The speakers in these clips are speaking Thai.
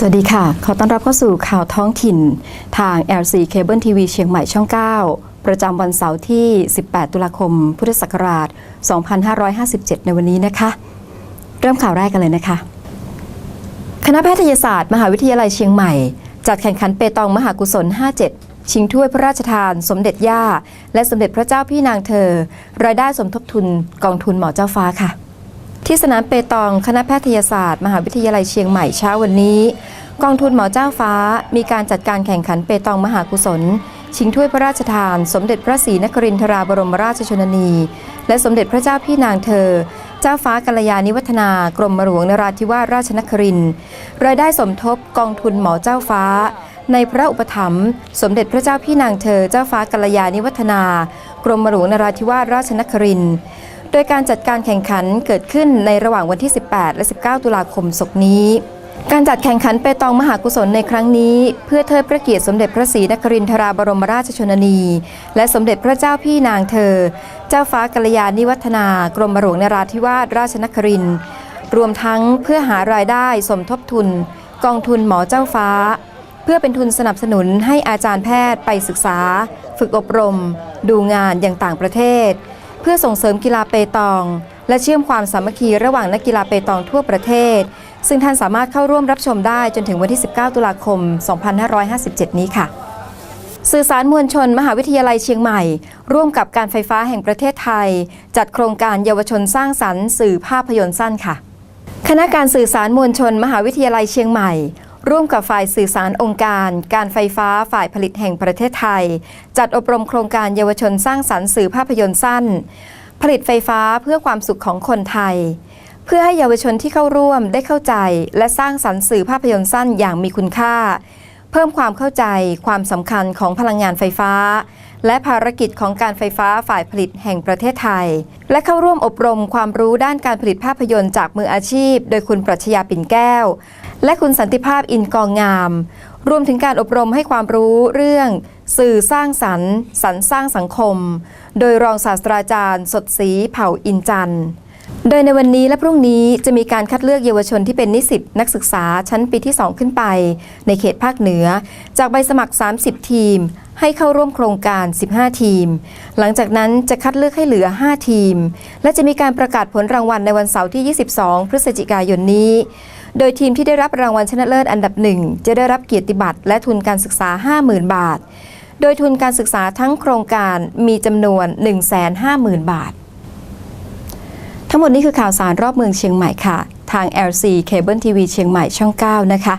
สวัสดีค่ะ ขอต้อนรับเข้าสู่ข่าวท้องถิ่น ทาง LC Cable TV เชียงใหม่ช่อง 9 ประจำวันเสาร์ที่ 18 ตุลาคม พุทธศักราช 2557 ในวันนี้นะคะ เริ่มข่าวแรกกันเลยนะคะ คณะแพทยศาสตร์ มหาวิทยาลัยเชียงใหม่ จัดแข่งขันเปตองมหากุศล 57 ชิงถ้วยพระราชทาน สมเด็จย่า และสมเด็จพระเจ้าพี่นางเธอ รายได้สมทบทุนกองทุนหมอเจ้าฟ้าค่ะ ที่สนามเปตองคณะแพทยศาสตร์ มหาวิทยาลัยเชียงใหม่เช้าวันนี้ กองทุนหมอเจ้าฟ้า มีการจัดการแข่งขันเปตองมหากุศล ชิงถ้วยพระราชทาน สมเด็จพระศรีนครินทราบรมราชชนนี และสมเด็จพระเจ้าพี่นางเธอ เจ้าฟ้ากัลยาณิวัฒนากรมหลวงนราธิวาสราชนครินทร์รายได้สมทบกองทุนหมอเจ้าฟ้าในพระอุปถัมภ์สมเด็จพระเจ้าพี่นางเธอเจ้าฟ้ากัลยาณิวัฒนา กรมหลวงนราธิวาสราชนครินทร์ โดยการจัดการแข่งขันเกิดขึ้นในระหว่างวันที่ 18 และ 19 ตุลาคมศกนี้ การจัดแข่งขันเปตองมหากุศลในครั้งนี้ เพื่อเทิดพระเกียรติสมเด็จพระศรีนครินทราบรมราชชนนี และสมเด็จพระเจ้าพี่นางเธอ เจ้าฟ้ากัลยาณิวัฒนากรมหลวงนราธิวาสราชนครินทร์รวมทั้งเพื่อหารายได้สมทบทุน กองทุนหมอเจ้าฟ้า เพื่อเป็นทุนสนับสนุนให้อาจารย์แพทย์ไปศึกษา ฝึกอบรม ดูงานอย่างต่างประเทศ เพื่อส่งเสริมกีฬาเปตอง และเชื่อมความสามัคคีระหว่างนักกีฬาเปตองทั่วประเทศ ซึ่งท่านสามารถเข้าร่วมรับชมได้จนถึงวันที่ 19 ตุลาคม 2557 นี้ค่ะ สื่อสารมวลชน มหาวิทยาลัยเชียงใหม่ ร่วมกับการไฟฟ้าแห่งประเทศไทย จัดโครงการเยาวชนสร้างสรรค์ สื่อภาพยนตร์สั้นค่ะ คณะการสื่อสารมวลชน มหาวิทยาลัยเชียงใหม่ ร่วมกับฝ่ายสื่อสารองค์การ การไฟฟ้าฝ่ายผลิตแห่งประเทศไทย จัดอบรมโครงการเยาวชนสร้างสรรค์สื่อภาพยนตร์สั้น ผลิตไฟฟ้าเพื่อความสุขของคนไทย เพื่อให้เยาวชนที่เข้าร่วมได้เข้าใจ และสร้างสรรค์สื่อภาพยนตร์สั้นอย่างมีคุณค่า เพิ่มความเข้าใจความสำคัญของพลังงานไฟฟ้า และภารกิจของการไฟฟ้าฝ่ายผลิตแห่งประเทศไทย และเข้าร่วมอบรมความรู้ด้านการผลิตภาพยนตร์จากมืออาชีพ โดยคุณปรัชญาปิ่นแก้ว และคุณสันติภาพอินกองงาม รวมถึงการอบรมให้ความรู้เรื่อง สื่อสร้างสรรค์สรรสร้างสังคม โดยรองศาสตราจารย์ สดศรีเผ่าอินจันทร์ โดยในวันนี้และพรุ่งนี้จะมีการคัดเลือกเยาวชนที่เป็นนิสิตนักศึกษาชั้นปีที่ 2 ขึ้นไป ในเขตภาคเหนือ จากใบสมัคร 30 ทีม ให้เข้าร่วมโครงการ 15 ทีม หลังจากนั้นจะคัดเลือกให้เหลือ 5 ทีม และจะมีการประกาศผลรางวัลในวันเสาร์ที่ 22 พฤศจิกายนนี้ โดยทีมที่ได้รับรางวัลชนะเลิศอันดับหนึ่งจะได้รับเกียรติบัตรและทุนการศึกษา 50,000 บาท โดยทุนการศึกษาทั้งโครงการมีจำนวน 150,000 บาท ทั้งหมดนี้คือข่าวสารรอบเมืองเชียงใหม่ค่ะ ทาง LC Cable TV เชียงใหม่ช่อง 9 นะคะ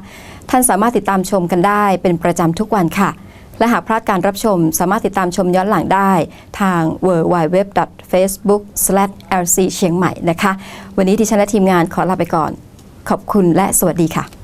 ท่านสามารถติดตามชมกันได้เป็นประจำทุกวันค่ะ และหากพลาดการรับชม สามารถติดตามชมย้อนหลังได้ทาง www.facebook/lc เชียงใหม่นะคะ วันนี้ดิฉันและทีมงานขอลาไปก่อน ขอบคุณและสวัสดีค่ะ